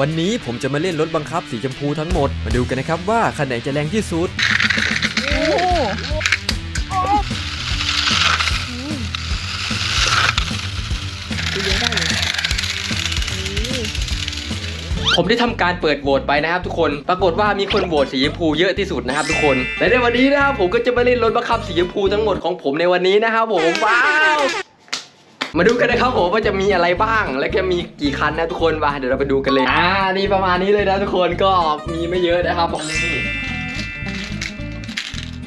วันนี้ผมจะมาเล่นรถบังคับสีชมพูทั้งหมด มาดูกันนะครับว่าคันไหนจะแรงที่สุดผมได้ทำการเปิดโหวตไปนะครับทุกคน ปรากฏว่ามีคนโหวตสีชมพูเยอะที่สุดนะครับทุกคน และในวันนี้นะครับผมก็จะมาเล่นรถบังคับสีชมพูทั้งหมดของผมในวันนี้นะครับผมว้าว มาดูกันนะครับผมว่าจะมีอะไรบ้าง และจะมีกี่คันนะทุกคนมาเดี๋ยวเราไปดูกันเลยอ่านี่ประมาณนี้เลยนะทุกคนก็มีไม่เยอะนะครับผมนี่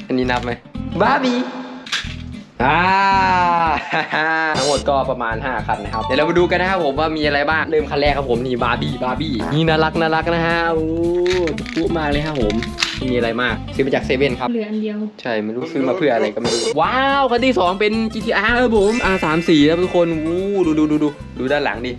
อันนี้นับไหมบาร์บี้อ่าทั้งหมดก็ประมาณ 5 คันนะครับ เดี๋ยวเรามาดูกันนะครับผมว่ามีอะไรบ้าง เริ่มคันแรกครับผมนี่บาร์บี้บาร์บี้นี่น่ารักน่ารักนะฮะโอ้ปุ๊มากเลยครับผมไม่มีอะไรมาก ซื้อมาจากเซเว่นครับ เหลืออันเดียว ใช่ไม่รู้ซื้อมาเพื่ออะไรก็ไม่รู้ ว้าวคันที่ 2 เป็น GTR ครับผม R34 นะครับทุกคนวู้ดูดูดูดูดูด้านหลังดิ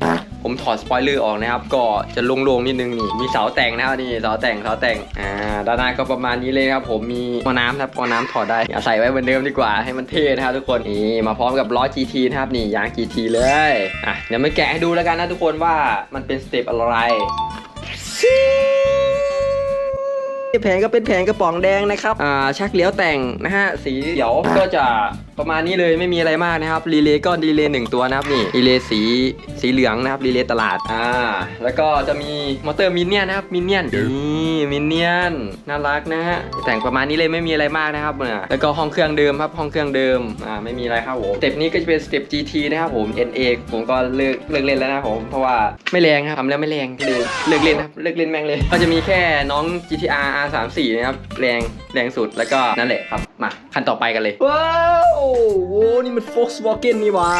ผมถอดสปอยเลอร์ออกนะครับ ก็จะโล่งๆนิดนึงนี่ มีเสาแต่งนะครับนี่เสาแต่งเสาแต่ง อ่า ด้านหน้าก็ประมาณนี้เลยครับผมมีหม้อน้ำครับหม้อน้ำถอดได้เอาใส่ไว้เหมือนเดิมดีกว่าให้มันเท่นะครับทุกคนนี่มาพร้อมกับล้อ GT นะครับนี่ยาง GT เลย อะเดี๋ยวมาแกะให้ดูแล้วกันนะทุกคนว่ามันเป็นสเต็ปอะไร แผงก็เป็นแผงกระป๋องแดงนะครับ อ่าชักเลี้ยวแต่งนะฮะ สีเขียวก็จะประมาณนี้เลยไม่มีอะไรมากนะครับรีเลย์ก็รีเลย์หนึ่งตัวนะครับนี่รีเลย์สีสีเหลืองนะครับรีเลย์ตลาดอ่าแล้วก็จะมีมอเตอร์มินเนี่ยนนะครับมินเนี่ยนนี่มินเนี่ยนน่ารักนะฮะแต่งประมาณนี้เลยไม่มีอะไรมากนะครับเนี่ยแล้วก็ห้องเครื่องเดิมครับห้องเครื่องเดิมอ่าไม่มีอะไรครับผมสเต็ปนี้ก็จะเป็นสเต็ป GT นะครับผม NA ผมก็เลิกเลิกเล่นแล้วนะครับผมเพราะว่าไม่แรงครับทำแล้วไม่แรงเลยเลิกเล่นครับเลิกเล่นแม่งเลย ก็จะมีแค่น้อง GTR R34 นะครับแรงแรงสุดแล้วก็นั่นแหละครับ มาคันต่อไปกันเลย ว้าวโอ้โหนี่มัน Volkswagen นี่หว่า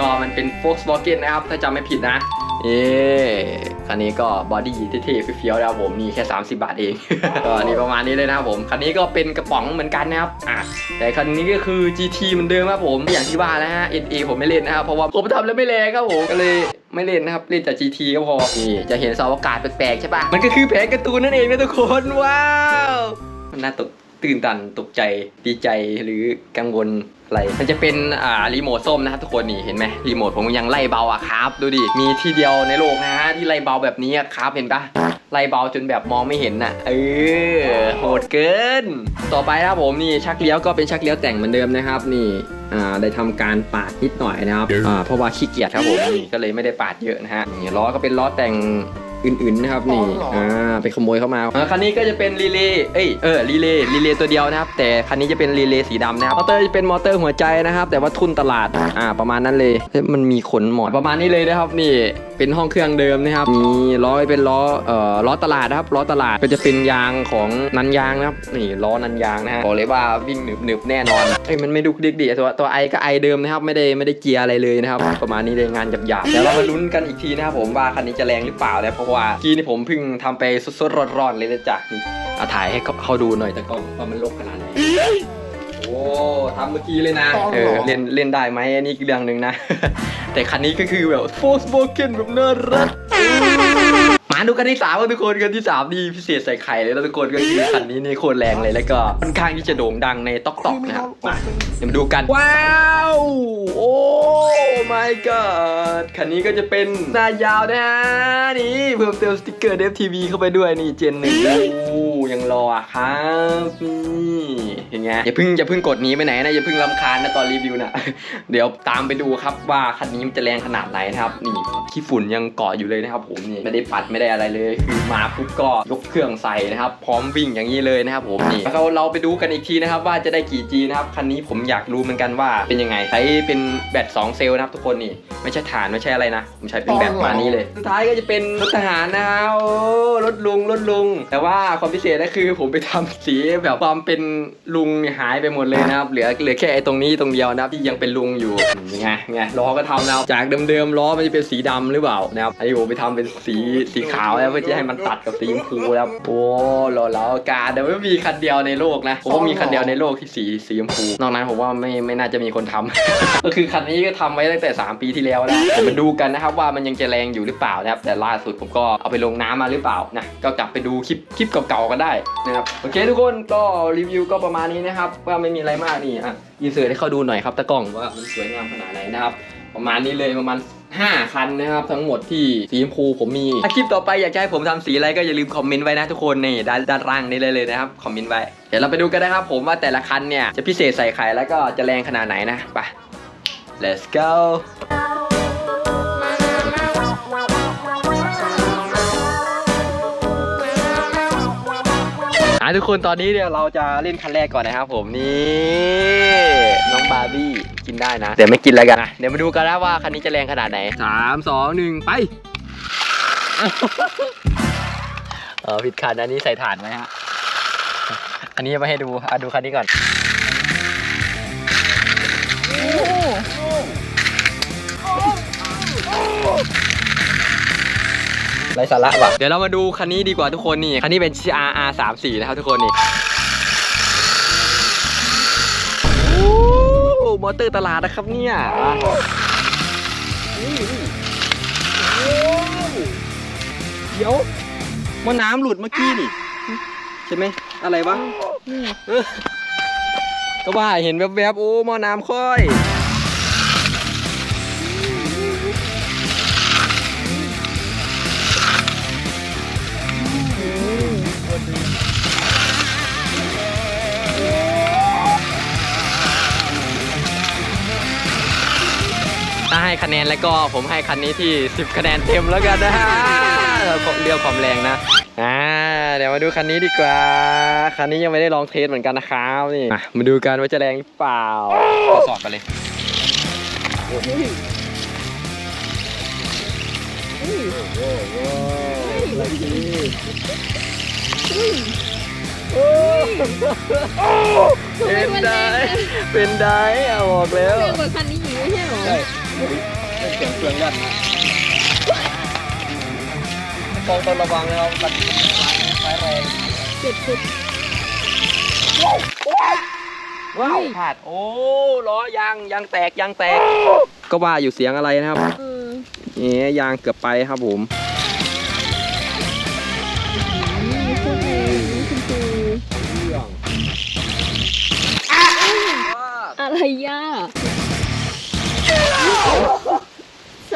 ก็มันเป็น Volkswagen นะครับ ถ้าจำไม่ผิดนะ เย้ คันนี้ก็บอดี้เท่ๆเฟี้ยวๆนะครับผมนี่แค่ 30 บาทเอง ก็นี่ประมาณนี้เลยนะครับผม คันนี้ก็เป็นกระป๋องเหมือนกันนะครับอะแต่คันนี้ก็คือ GT เหมือนเดิมครับผม อย่างที่ว่านะฮะ NA ผมไม่เล่นนะครับเพราะว่าผมทำแล้วไม่แรงครับผมก็เลยไม่เล่นนะครับ เล่นแต่ GT ก็พอ นี่จะเห็นเสาอากาศแปลกๆใช่ปะมันก็คือแผงการ์ตูนนั่นเองนะทุกคนว้าวมันน่าตก ตื่นตันตกใจดีใจหรือกังวลอะไรมันจะเป็นอ่ารีโมทส้มนะครับทุกคนนี่เห็นไหมรีโมทผมยังไล่เบาอะครับ ดูดิมีที่เดียวในโลกนะฮะที่ไล่เบาแบบนี้อะครับเห็นปะไล่เบาจนแบบมองไม่เห็นน่ะเออโหดเกิน ต่อไปนะครับผมนี่ชักเลี้ยวก็เป็นชักเลี้ยวแต่งเหมือนเดิมนะครับ นี่อ่าได้ทำการปาดนิดหน่อยนะครับอ่าเพราะว่าขี้เกียจครับผมนี่ก็เลยไม่ได้ปาดเยอะนะฮะนี่ล้อก็เป็นล้อแต่ง อื่นๆนะครับนี่อ่าไปขโมยเข้ามาอ่าคันนี้ก็จะเป็นรีเลย์เอ้ยเออรีเลย์รีเลย์ตัวเดียวนะครับ แต่คันนี้จะเป็นรีเลย์สีดำนะครับมอเตอร์จะเป็นมอเตอร์หัวใจนะครับ แต่ว่าทุนตลาดอ่าประมาณนั้นเลยเฮ้ยมันมีขนหมอนประมาณนี้เลยนะครับนี่ เป็นห้องเครื่องเดิมนะครับ มีล้อเป็นล้อเอ่อล้อตลาดนะครับล้อตลาดก็จะเป็นยางของนันยางนะครับนี่ล้อนันยางนะฮะบอกเลยว่าวิ่งหนึบหนึบแน่นอนเอ้ยมันไม่ดุกดิกดิตัวตัวไอก็ไอเดิมนะครับไม่ได้ไม่ได้เกียร์อะไรเลยนะครับ ประมาณนี้เลยงานหยาบๆเดี๋ยวเรามาลุ้นกันอีกทีนะครับผมว่าคันนี้จะแรงหรือเปล่านะเพราะว่ากี้นี่ผมเพิ่งทำไปสดๆร้อนๆเลยนะจ๊ะนี่ถ่ายให้เขาดูหน่อยแต่ก็ว่ามันลกขนาดไหน ทำเมื่อกี้เลยนะเออเล่นเล่นได้ไหมอันนี้คือเรื่องหนึ่งนะ แต่คันนี้ก็คือแบบโฟสโบเกนแบบน่ารักมา ดูกันที่สามกันทุกคนกันที่สามนี่พิเศษใส่ไข่เลยแล้วทุกคนก็คือคันนี้นี่โคตรแรงเลยแล้วก็ค่อนข้างที่จะโด่งดังในต๊อกต็อกนะครับมาเดี๋ยวมาดูกันว้าวโอ้ my god คันนี้ก็จะเป็นหน้ายาวนะฮะนี่เพิ่มเติมสติกเกอร์เดฟทีวีเข้าไปด้วยนี่เจนหนึ่งโอ้ยังรออะครับนี่เห็นไงอย่าเพิ่งอย่าเพิ่งกดหนี้ไปไหนนะอย่าเพิ่งรำคาญนะตอนรีวิวนะเดี๋ยวตามไปดูครับว่าคันนี้มันจะแรงขนาดไหนนะครับนี่ ขี้ฝุ่นยังเกาะอยู่เลยนะครับผมนี่ไม่ได้ปัดไม่ได้อะไรเลย คือมาปุ๊บก็ยกเครื่องใส่นะครับ พร้อมวิ่งอย่างนี้เลยนะครับผมนี่แล้วเราไปดูกันอีกทีนะครับ ว่าจะได้กี่ G นะครับคันนี้ผมอยากรู้เหมือนกันว่าเป็นยังไงใช้เป็นแบต2เซลล์นะครับทุกคนนี่ไม่ใช่ฐานไม่ใช่อะไรนะ ผมใช้เป็นแบบมานี้เลย สุดท้ายก็จะเป็นรถทหารนะครับโอ้รถลุงรถลุง แต่ว่าความพิเศษก็คือผมไปทำสีแบบความเป็นลุงเนี่ยหายไปหมดเลยนะครับเหลือเหลือแค่ไอ้ตรงนี้ตรงเดียวนะครับที่ยังเป็นลุงอยู่ยังไงไงล้อก็ทำแล้วจากเดิมๆล้อมันจะเป็นสีดำหรือเปล่านะครับอันนี้ผมไปทำเป็นสีสีขาวแล้วเพื่อจะให้มันตัดกับสีชมพูแล้วโอ้หล่อเหลาการแต่ไม่มีคันเดียวในโลกนะผมว่ามีคันเดียวในโลกที่สีสีชมพูนอกนั้นผมว่าไม่ไม่น่าจะมีคนทำก็คือคันนี้ก็ทำไว้ตั้งแต่ 3 ปีที่แล้วนะเดี๋ยวมาดูกันนะครับว่ามันยังจะแรงอยู่หรือเปล่านะครับแต่ล่าสุดผมก็เอาไปลงน้ำมาหรือเปล่านะก็กลับไปดูคลิปคลิปเก่าๆกันได้นะครับโอเคทุกคนก็รีวิวก็ประมาณนี้นะครับว่าไม่มีอะไรมากนี่อะยินเสิร์ตให้เขาดูหน่อยครับตะกล้องว่ามันสวยงามขนาดไหนนะครับประมาณนี้เลยประมาณ 5 คันนะครับทั้งหมดที่สีชมพูผมมีถ้าคลิปต่อไปอยากจะให้ผมทำสีอะไรก็อย่าลืมคอมเมนต์ไว้นะทุกคนนี่ด้านด้านล่างนี้เลยเลยนะครับคอมเมนต์ไว้เดี๋ยวเราไปดูกันนะครับผมว่าแต่ละคันเนี่ยจะพิเศษใส่ไข่แล้วก็จะแรงขนาดไหนนะไป let's go ทุกคนตอนนี้เนี่ยเราจะเล่นคันแรกก่อนนะครับผมนี่น้องบาร์บี้กินได้นะเดี๋ยวไม่กินแล้วกันนะเดี๋ยวมาดูกันนะว่าคันนี้จะแรงขนาดไหนสามสองหนึ่งไปเออผิดคันอันนี้ใส่ถ่านไหมฮะอันนี้มาให้ดูอะดูคันนี้ก่อน ไรสาระว่ะ เดี๋ยวเรามาดูคันนี้ดีกว่าทุกคนนี่ คันนี้เป็น RR 3 4นะครับทุกคนนี่โอ้มอเตอร์ตลาดนะครับเนี่ยอะเดี๋ยวมอน้ำหลุดเมื่อกี้นี่ ใช่ไหม อะไรวะเออก็ว่าเห็นแวบๆ โอ้หมอน้ำค่อย ให้คะแนนแล้วก็ผมให้คันนี้ที่ 10 คะแนนเต็มแล้วกันนะฮะเราเรียวความแรงนะอ่าเดี๋ยวมาดูคันนี้ดีกว่า คันนี้ยังไม่ได้ลองเทสเหมือนกันนะครับนี่อะมาดูกันว่าจะแรงหรือเปล่าทดสอบกันเลยเป็นได้เป็นได้เอาออกแล้วเร็วกว่าคันนี้อยู่ไม่ใช่หรอใช่ เสียงเครื่องยันกองต้องระวังนะครับตัดไฟแรงเจ็ดสิบว้าวผาดโอ้ล้อยางยางแตกยางแตก ก็ว่าอยู่เสียงอะไรนะครับเออนี่ยางเกือบไปครับผม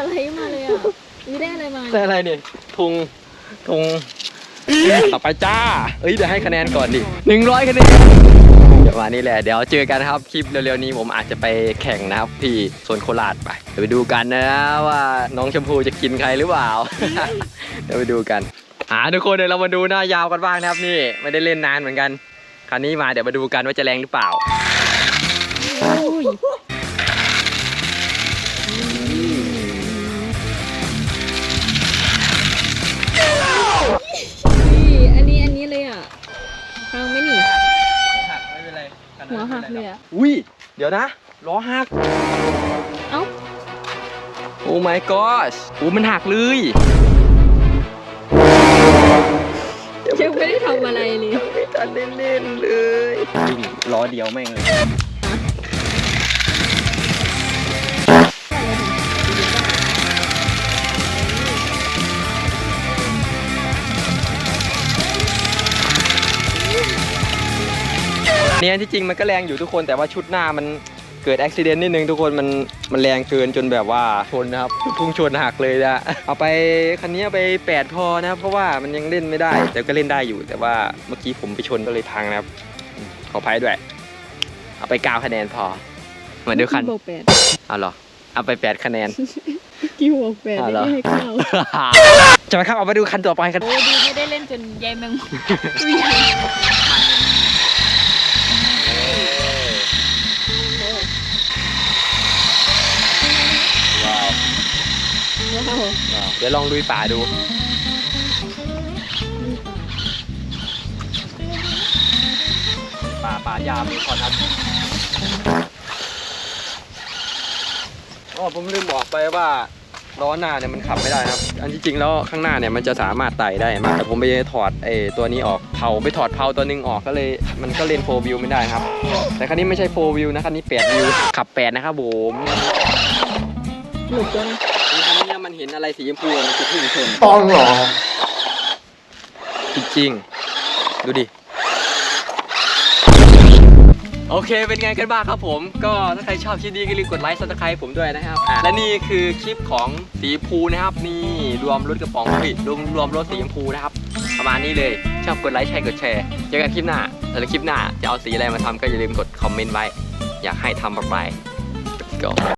สไลด์มาเลยอะนี่ได้อะไรมาใส่อะไรเนี่ยทุงทุงต่อไปจ้า เอ้ยเดี๋ยวให้คะแนนก่อนดิหนึ่งร้อยคะแนนเดี๋ยวมานี่แหละ เดี๋ยวเจอกันครับ คลิปเร็วๆนี้ผมอาจจะไปแข่งนะครับ ที่โซนโคราชไป เดี๋ยวไปดูกันนะว่าน้องชมพูจะกินใครหรือเปล่า เดี๋ยวไปดูกัน อ่าทุกคนเดี๋ยวเรามาดูหน้ายาวกันบ้างนะครับนี่ ไม่ได้เล่นนานเหมือนกัน คราวนี้มาเดี๋ยวมาดูกันว่าจะแรงหรือเปล่า เลยอะอุ้ย เดี๋ยวนะล้อหัก เอ้า โอ้ my gosh โอ้มันหักเลยยังไม่ได้ทำอะไรเลย ไม่ทันได้เล่นเลย ล้อเดียวแม่งเลย เนี่ยที่จริงมันก็แรงอยู่ทุกคนแต่ว่าชุดหน้ามันเกิดอุบิเหตุนิดนึงทุกคนมันมันแรงเกินจนแบบว่าชนนะครับพุ่งชนหักเลยนะเอาไปคันนี้เอาไป8พอนะครับเพราะว่ามันยังเล่นไม่ได้ แต่ก็เล่นได้อยู่ แต่ว่าเมื่อกี้ผมไปชนก็เลยพังนะครับอืมขออภัยด้วย เอาไป9คะแนนพอเหมือนเดียวกันบอกแปดเอาเหรอเอาไป8คะแนนกี่บอกแปดอะเหรอไม่ให้เข้าจะไปครับเอาไปดูคันต่อไปกันโอ้ดีไม่ได้เล่นจนยายแมงมุม ว้าวเดี๋ยวลองลุยป่าดู ป่าป่ายามนี่คอนครับอ๋อผมลืมบอกไปว่าล้อหน้าเนี่ยมันขับไม่ได้นะครับ อันที่จริงแล้วข้างหน้าเนี่ยมันจะสามารถไต่ได้มากแต่ผมไปถอดไอ้ตัวนี้ออกเผาไปถอดเผาตัวหนึงออกก็เลยมันก็เล่นโฟวิวไม่ได้ครับ แต่คันนี้ไม่ใช่โฟวิวนะคันนี้แปดวิวขับแปดนะครับผม หลุดตัวนะคันนี้มันเห็นอะไรสีชมพูมันจะพุ่งชนต้องเหรอ จริงๆดูดิ โอเค เป็นไงกันบ้างครับผม ก็ถ้าใครชอบคลิปนี้ก็อย่าลืมกดไลค์ซับสไครต์ผมด้วยนะครับอะและนี่คือคลิปของสีชมพูนะครับ นี่รวมรถกระป๋องเฮ้ยรวมรวมรถสีชมพูนะครับ ประมาณนี้เลย ชอบกดไลค์ใช่กดแชร์ เจอกันคลิปหน้าแต่ละคลิปหน้าจะเอาสีอะไรมาทำก็อย่าลืมกดคอมเมนต์ไว้ อยากให้ทำอะไร Let's go